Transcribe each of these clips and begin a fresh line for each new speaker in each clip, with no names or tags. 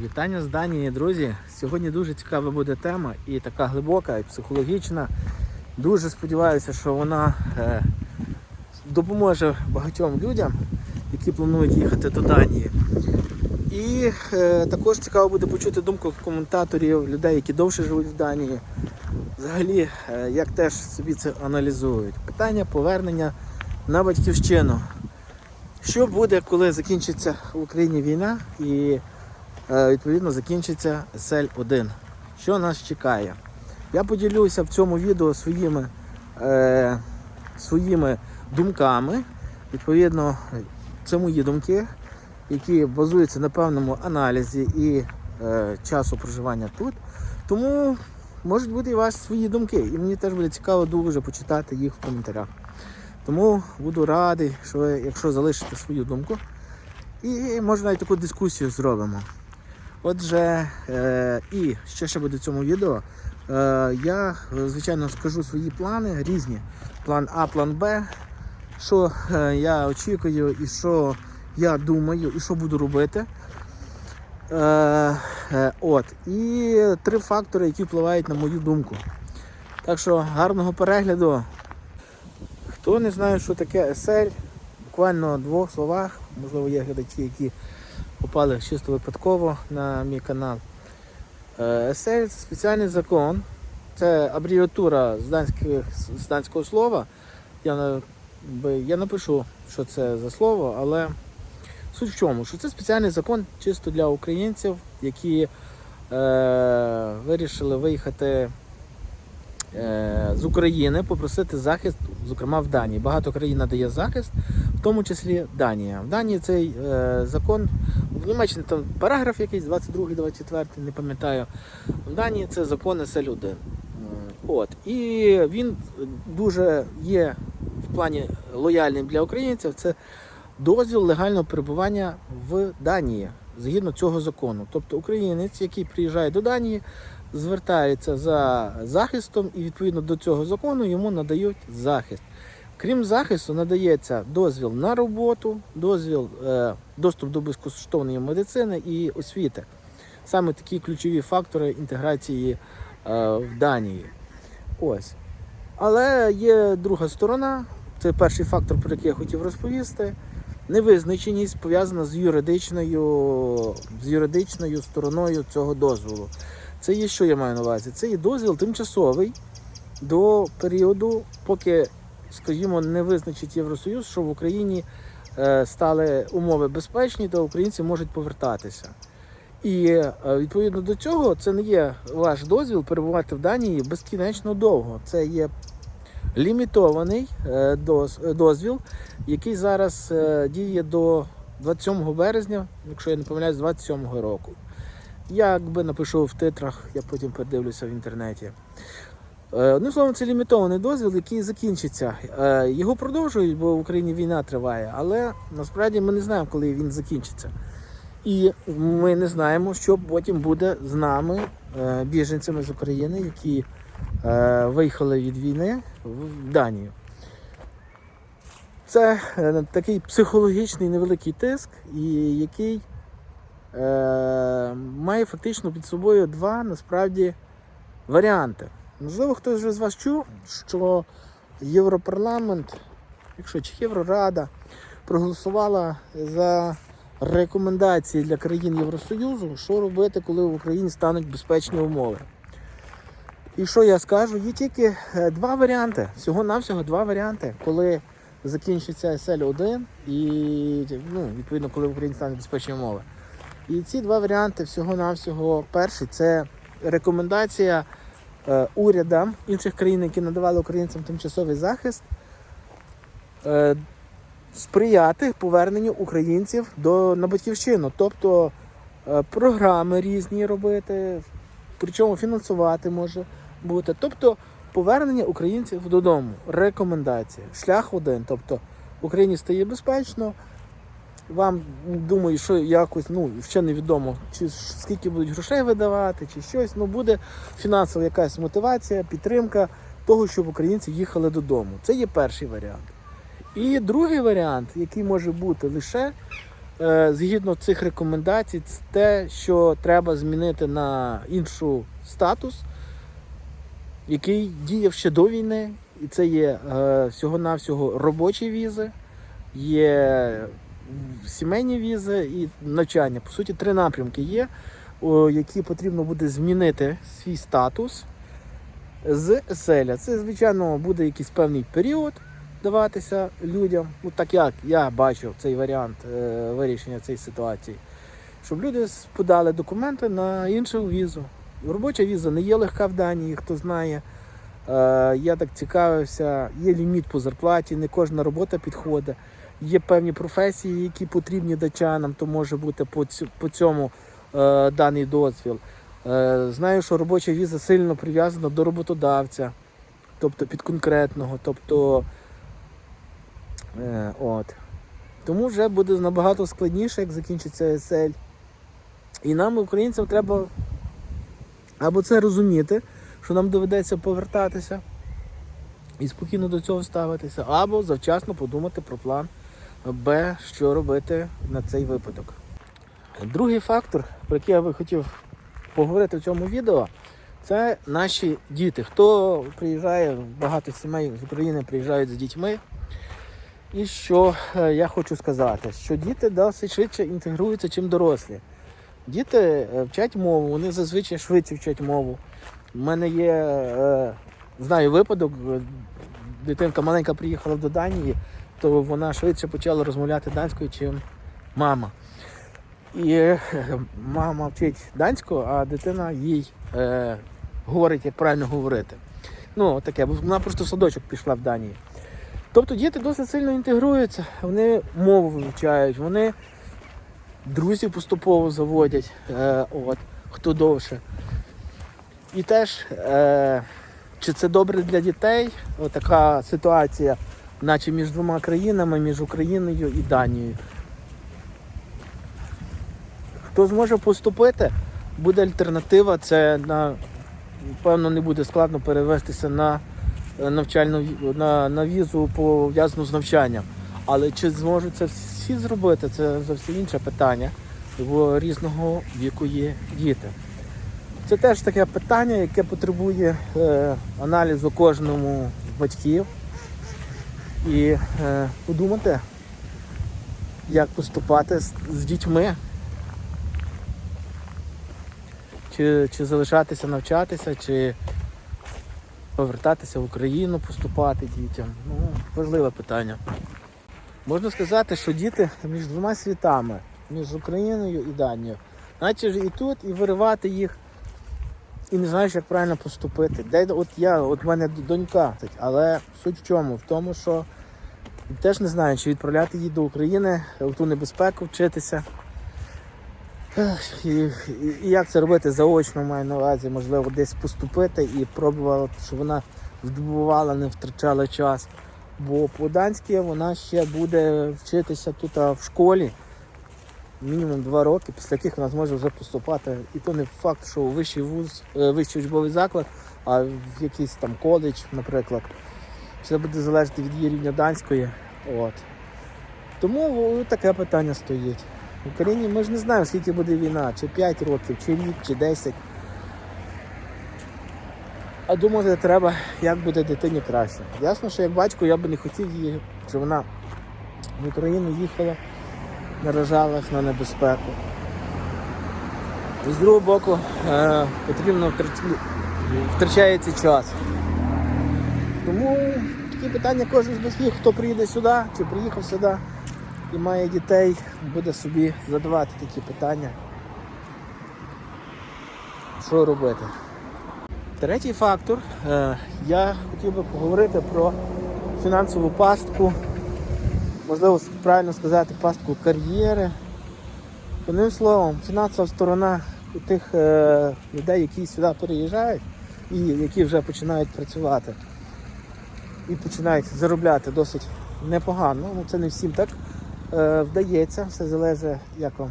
Вітання з Данії, друзі. Сьогодні дуже цікава буде тема і така глибока, і психологічна. Дуже сподіваюся, що вона е, допоможе багатьом людям, які планують їхати до Данії. І е, також цікаво буде почути думку коментаторів, людей, які довше живуть в Данії. Взагалі, е, як теж собі це аналізують. Питання повернення на батьківщину. Що буде, коли закінчиться в Україні війна і відповідно закінчиться СЛ-1? Що нас чекає? Я поділюся в цьому відео своїми, е, своїми думками. Відповідно, це мої думки, які базуються на певному аналізі і е, часу проживання тут. Тому можуть бути і ваші свої думки. І мені теж буде цікаво дуже почитати їх в коментарях. Тому буду радий, що ви, якщо залишите свою думку, і може навіть таку дискусію зробимо. Отже, е, і ще ще буде в цьому відео. Е, я, звичайно, скажу свої плани різні. План А, план Б, що е, я очікую, і що я думаю, і що буду робити. От. І три фактори, які впливають на мою думку. Так що гарного перегляду. Хто не знає, що таке СЛ, буквально в двох словах, можливо, є глядачі, які попали чисто випадково на мій канал. Е, це спеціальний закон, це абревіатура з, данських, з данського слова. Я, я напишу, що це за слово, але суть в чому, що це спеціальний закон чисто для українців, які е, вирішили виїхати е, з України, попросити захист, зокрема в Данії. Багато країн надає захист, тому числі Данія. В Данії цей е, закон, в Німеччині там параграф якийсь, 22-24, не пам'ятаю. В Данії це закон СЛ1. М, От. І він дуже є в плані лояльним для українців. Це дозвіл легального перебування в Данії згідно цього закону. Тобто українець, який приїжджає до Данії, звертається за захистом і відповідно до цього закону йому надають захист. Крім захисту, надається дозвіл на роботу, дозвіл, е, доступ до безкоштовної медицини і освіти. Саме такі ключові фактори інтеграції е, в Данії. Ось. Але є друга сторона, це перший фактор, про який я хотів розповісти. Невизначеність пов'язана з юридичною, з юридичною стороною цього дозволу. Це є що я маю на увазі? Це є дозвіл тимчасовий до періоду, поки, скажімо, не визначить Євросоюз, що в Україні е, стали умови безпечні, то українці можуть повертатися. І е, відповідно до цього це не є ваш дозвіл перебувати в Данії безкінечно довго. Це є лімітований е, доз- дозвіл, який зараз діє до 27 березня, якщо я не помиляюсь, 27 року. Я якби напишу в титрах, я потім подивлюся в інтернеті. Одним словом, це лімітований дозвіл, який закінчиться. Е, Його продовжують, бо в Україні війна триває, але насправді ми не знаємо, коли він закінчиться. І ми не знаємо, що потім буде з нами, е, біженцями з України, які виїхали від війни в Данію. Це такий психологічний невеликий тиск, який має фактично під собою два насправді варіанти. Можливо, хтось вже з вас чув, що Європарламент, якщо чи Єврорада, проголосувала за рекомендації для країн Євросоюзу, що робити, коли в Україні стануть безпечні умови. І що я скажу? Є тільки е, два варіанти. Всього-навсього два варіанти, коли закінчиться СЛ-1 і ну, відповідно, коли в Україні стануть безпечні умови. І ці два варіанти всього-навсього перший це рекомендація урядам інших країн, які надавали українцям тимчасовий захист, е, сприяти поверненню українців до, на батьківщину. Тобто е, програми різні робити, причому фінансувати може бути. Тобто повернення українців додому. Рекомендація. Шлях один. Тобто Україні стає безпечно. Вам думаю, що якось ну ще невідомо, чи скільки будуть грошей видавати, чи щось. Ну буде фінансова якась мотивація, підтримка того, щоб українці їхали додому. Це є перший варіант. І другий варіант, який може бути лише е, згідно цих рекомендацій, це те, що треба змінити на іншу статус, який діяв ще до війни. І це є е, всього-навсього робочі візи, є сімейні візи і навчання. По суті, три напрямки є, які потрібно буде змінити свій статус з селя. Це, звичайно, буде якийсь певний період даватися людям. Ну, так як я бачив цей варіант е, вирішення цієї ситуації, щоб люди подали документи на іншу візу. Робоча віза не є легка в Данії, хто знає. Е, я так цікавився, є ліміт по зарплаті, не кожна робота підходить. Є певні професії, які потрібні датчанам, то може бути по, цьому е, даний дозвіл. Е, знаю, що робоча віза сильно прив'язана до роботодавця, тобто під конкретного. Тобто, е, от. Тому вже буде набагато складніше, як закінчиться СЛ. І нам, українцям, треба або це розуміти, що нам доведеться повертатися і спокійно до цього ставитися, або завчасно подумати про план Б, що робити на цей випадок. Другий фактор, про який я би хотів поговорити в цьому відео, це наші діти. Хто приїжджає, багато сімей з України приїжджають з дітьми. І що е, я хочу сказати, що діти досить швидше інтегруються, чим дорослі. Діти е, вчать мову, вони зазвичай швидше вчать мову. У мене є, е, знаю випадок, дитинка маленька приїхала до Данії, то вона швидше почала розмовляти данською, чим мама. І е, мама вчить данську, а дитина їй е, говорить, як правильно говорити. Ну, таке, бо вона просто в садочок пішла в Данії. Тобто діти досить сильно інтегруються, вони мову вивчають, вони друзів поступово заводять, е, от, хто довше. І теж, е, чи це добре для дітей, така ситуація, наче між двома країнами, між Україною і Данією. Хто зможе поступити, буде альтернатива. Це на певно не буде складно перевестися на е, навчальну на, на візу пов'язану з навчанням. Але чи зможуть це всі зробити, це зовсім інше питання. Бо різного віку є діти. Це теж таке питання, яке потребує е, аналізу кожному з батьків. І е, подумати, як поступати з, з дітьми. Чи, чи залишатися навчатися, чи повертатися в Україну, поступати дітям. Ну, важливе питання. Можна сказати, що діти між двома світами, між Україною і Данією. Наче ж і тут, і виривати їх, і не знаєш, як правильно поступити. Де от я, от в мене донька, але суть в чому? В тому, що теж не знаю, чи відправляти її до України в ту небезпеку вчитися. І, і, як це робити заочно, маю на увазі, можливо, десь поступити і пробувала, щоб вона здобувала, не втрачала час. Бо по-данськи вона ще буде вчитися тут в школі мінімум два роки, після яких вона зможе вже поступати. І то не факт, що у вищий вуз, е, вищий учбовий заклад, а в якийсь там коледж, наприклад. Все буде залежати від її рівня данської. От. Тому таке питання стоїть. В Україні ми ж не знаємо, скільки буде війна, чи 5 років, чи рік, чи 10. А думати треба, як буде дитині краще. Ясно, що як батько я би не хотів її, щоб вона в Україну їхала, наражалась на небезпеку. З другого боку, е, потрібно втрачається час. Тому такі питання кожен з батьків, хто приїде сюди, чи приїхав сюди і має дітей, буде собі задавати такі питання. Що робити? Третій фактор. Е, я хотів би поговорити про фінансову пастку, можливо, правильно сказати, пастку кар'єри. Одним словом, фінансова сторона тих е, людей, які сюди переїжджають і які вже починають працювати і починають заробляти досить непогано. Ну, це не всім так е, вдається, все залежить, як вам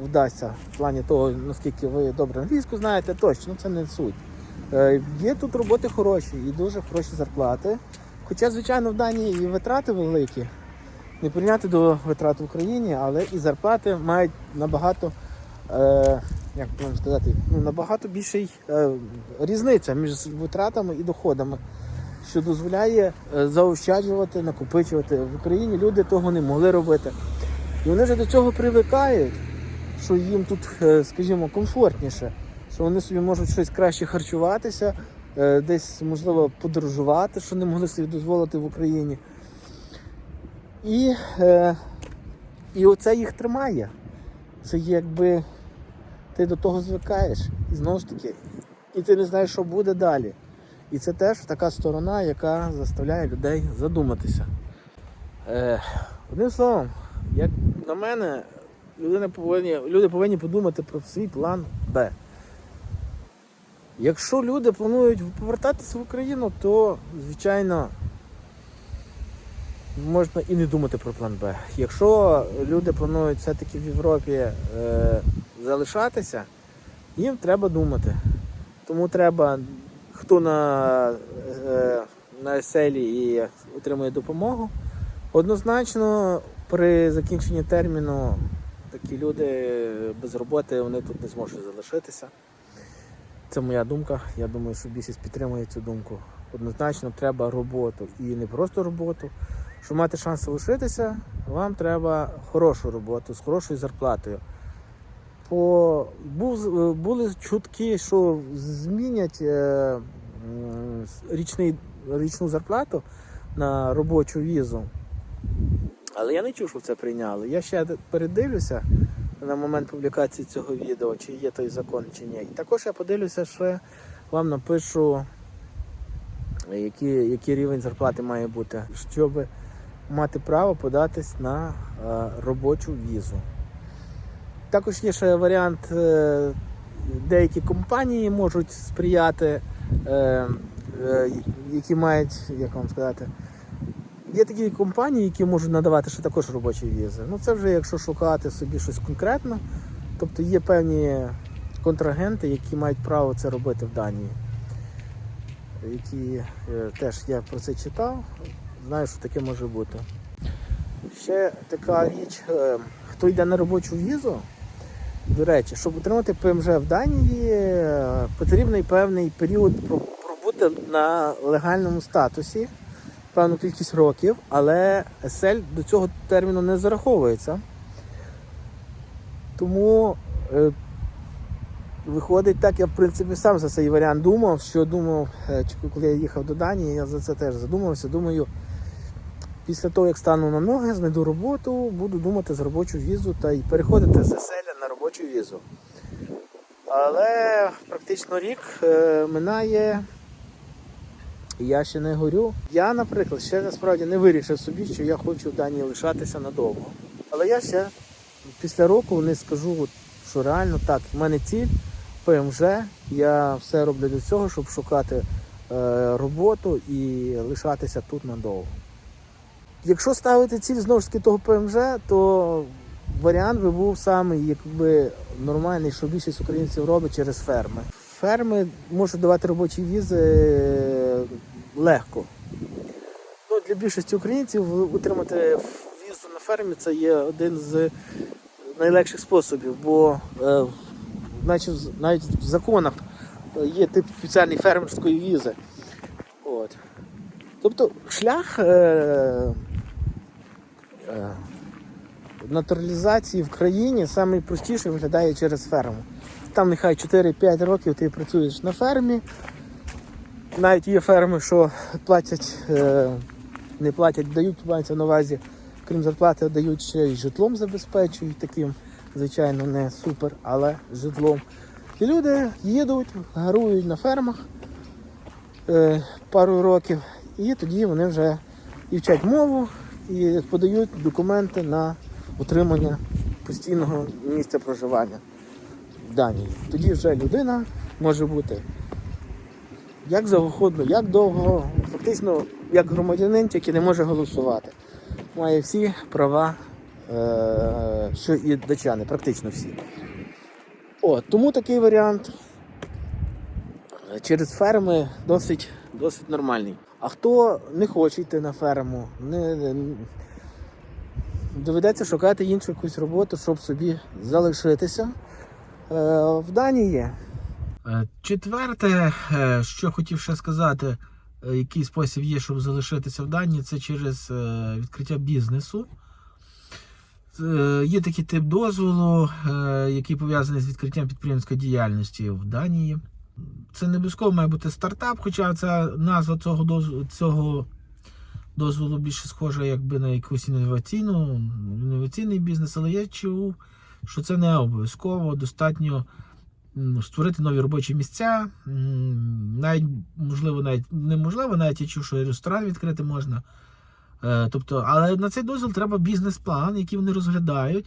вдасться в плані того, наскільки ви добре англійську знаєте, точно це не суть. Е, Є тут роботи хороші і дуже хороші зарплати. Хоча, звичайно, в Данії і витрати великі, не прийняти до витрат в Україні, але і зарплати мають набагато, е, як вам сказати, ну, набагато більший е, різниця між витратами і доходами, що дозволяє е, заощаджувати, накопичувати. В Україні люди того не могли робити. І вони вже до цього привикають, що їм тут, е, скажімо, комфортніше, що вони собі можуть щось краще харчуватися, е, десь, можливо, подорожувати, що не могли собі дозволити в Україні. І, е, і оце їх тримає. Це якби ти до того звикаєш. І знову ж таки, і ти не знаєш, що буде далі. І це теж така сторона, яка заставляє людей задуматися. Е, одним словом, як на мене, людина повинні, люди повинні подумати про свій план Б. Якщо люди планують повертатися в Україну, то, звичайно, можна і не думати про план Б. Якщо люди планують все-таки в Європі е, залишатися, їм треба думати. Тому треба, хто на, е, на селі і отримує допомогу, однозначно при закінченні терміну такі люди без роботи вони тут не зможуть залишитися. Це моя думка. Я думаю, що більшість підтримує цю думку. Однозначно треба роботу. І не просто роботу. Щоб мати шанс лишитися, вам треба хорошу роботу з хорошою зарплатою. По, був, е, були чутки, що змінять е, річний, річну зарплату на робочу візу. Але я не чув, що це прийняли. Я ще передивлюся на момент публікації цього відео, чи є той закон, чи ні. І також я подивлюся, ще вам напишу, який, який рівень зарплати має бути, щоб мати право податись на е, робочу візу. Також є ще варіант, е, деякі компанії можуть сприяти, е, які мають, як вам сказати, Є такі компанії, які можуть надавати ще також робочі візи. Ну це вже якщо шукати собі щось конкретно. Тобто є певні контрагенти, які мають право це робити в Данії. Які теж я про це читав, знаю, що таке може бути. Ще така річ, е, хто йде на робочу візу, до речі, щоб отримати ПМЖ в Данії, е, потрібний певний період пробути на легальному статусі певну кількість років, але СЛ до цього терміну не зараховується. Тому е, виходить так, я в принципі сам за цей варіант думав, що думав, коли я їхав до Данії, я за це теж задумався. Думаю, після того, як стану на ноги, знайду роботу, буду думати за робочу візу та й переходити з СЛ на робочу візу. Але практично рік е, минає. І я ще не горю. Я, наприклад, ще насправді не вирішив собі, що я хочу в Данії лишатися надовго. Але я ще після року не скажу, що реально так, в мене ціль ПМЖ. Я все роблю для цього, щоб шукати е, роботу і лишатися тут надовго. Якщо ставити ціль знову ж таки того ПМЖ, то варіант би був самий якби нормальний, що більшість українців робить через ферми. Ферми можуть давати робочі візи е, легко. Ну, для більшості українців утримати візу на фермі це є один з найлегших способів, бо е, навіть, в- навіть в законах є тип спеціальної фермерської візи. От. Тобто шлях е, е, натуралізації в країні найпростіший виглядає через ферму. Там нехай 4-5 років ти працюєш на фермі. Навіть є ферми, що платять, е, не платять, дають мається на увазі, крім зарплати, дають ще й житлом забезпечують, таким, звичайно, не супер, але житлом. І люди їдуть, гарують на фермах е, пару років, і тоді вони вже і вчать мову, і подають документи на отримання постійного місця проживання в Данії. Тоді вже людина може бути як завгодно, як довго, фактично як громадянин, тільки не може голосувати. Має всі права, е, що і датчани, практично всі. О, тому такий варіант через ферми досить, досить нормальний. А хто не хоче йти на ферму, не, не- доведеться шукати іншу якусь роботу, щоб собі залишитися е, в Данії. Е, Четверте, е, що хотів ще сказати, е, який спосіб є, щоб залишитися в Данії, це через відкриття бізнесу. Є такий тип дозволу, який пов'язаний з відкриттям підприємської діяльності в Данії. Це не обов'язково має бути стартап, хоча ця назва цього дозволу, цього дозволу більше схожа якби на якусь інноваційну, інноваційний бізнес, але я чув, що це не обов'язково. Достатньо створити нові робочі місця. Навіть можливо, навіть неможливо, навіть я чув, що і ресторан відкрити можна. Е, Тобто, але на цей дозвіл треба бізнес-план, який вони розглядають,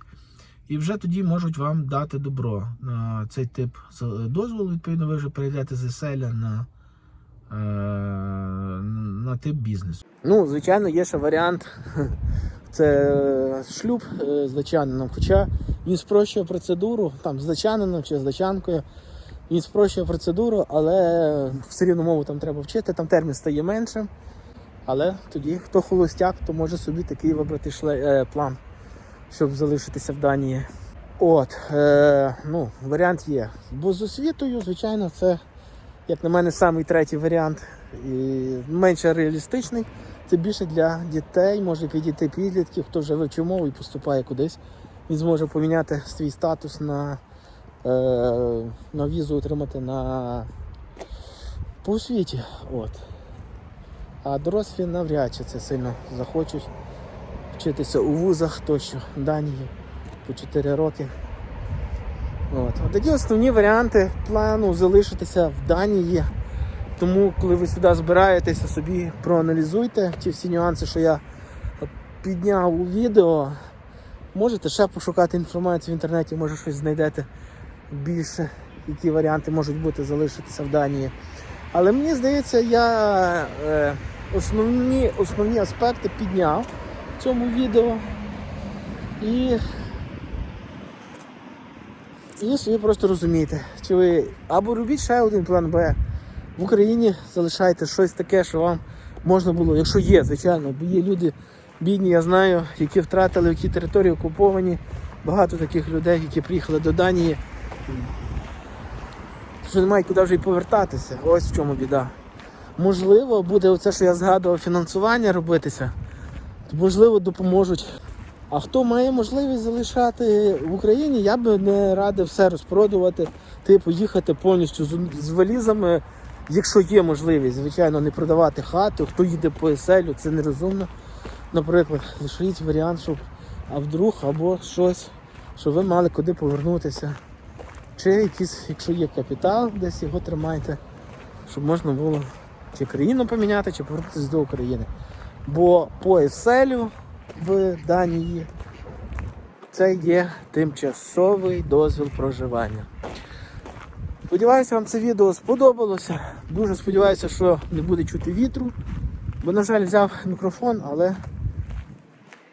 і вже тоді можуть вам дати добро на цей тип дозволу. Відповідно, ви вже перейдете з веселя на, е, на тип бізнесу. Ну, звичайно, є ще варіант. Це шлюб е, з датчанином. Хоча він спрощує процедуру, там з датчанином чи з датчанкою. Він спрощує процедуру, але все рівно мову там треба вчити, там термін стає меншим. Але тоді, хто холостяк, то може собі такий вибрати шле, е, план, щоб залишитися в Данії. От, е, ну, варіант є. Бо з освітою, звичайно, це, як на мене, самий третій варіант. І менше реалістичний. Це більше для дітей, може дітей підлітків, хто вже вивчив мову і поступає кудись. Він зможе поміняти свій статус на, е, на візу отримати на по освіті. От. А дорослі навряд чи це сильно захочуть вчитися у вузах тощо Данії по 4 роки. От. Такі основні варіанти плану залишитися в Данії. Тому, коли ви сюди збираєтеся, собі проаналізуйте ті всі нюанси, що я підняв у відео. Можете ще пошукати інформацію в інтернеті, може щось знайдете більше, які варіанти можуть бути залишитися в Данії. Але мені здається, я е, основні, основні аспекти підняв цьому відео. І, і собі просто розумієте, чи ви або робіть ще один план Б. В Україні залишайте щось таке, що вам можна було, якщо є, звичайно, бо є люди бідні, я знаю, які втратили які території окуповані. Багато таких людей, які приїхали до Данії, що не мають куди вже й повертатися. Ось в чому біда. Можливо, буде оце, що я згадував, фінансування робитися, можливо допоможуть. А хто має можливість залишати в Україні, я би не радив все розпродувати, типу їхати повністю з, валізами, якщо є можливість, звичайно, не продавати хату, хто їде по еселю, це нерозумно. Наприклад, лишіть варіант, щоб а вдруг або щось, щоб ви мали куди повернутися. Чи якийсь, якщо є капітал, десь його тримайте, щоб можна було чи країну поміняти, чи повернутися до України. Бо по еселю в Данії це є тимчасовий дозвіл проживання. Сподіваюся, вам це відео сподобалося. Дуже сподіваюся, що не буде чути вітру. Бо, на жаль, взяв мікрофон, але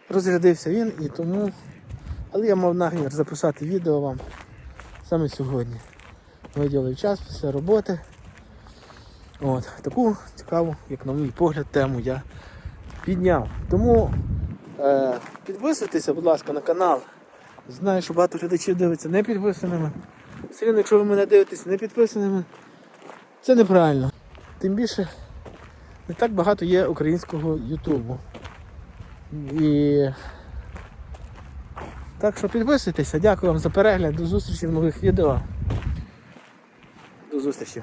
розрядився він і тому. Але я мав намір записати відео вам саме сьогодні. Виділив час після роботи. От, таку цікаву, як на мій погляд, тему я підняв. Тому е, підписуйтеся, будь ласка, на канал. Знаю, що багато глядачів дивиться не підписаними. Все рівно, якщо ви мене дивитесь не підписаними, це неправильно. Тим більше не так багато є українського Ютубу. І так що підписуйтеся, дякую вам за перегляд, до зустрічі в нових відео. До зустрічі.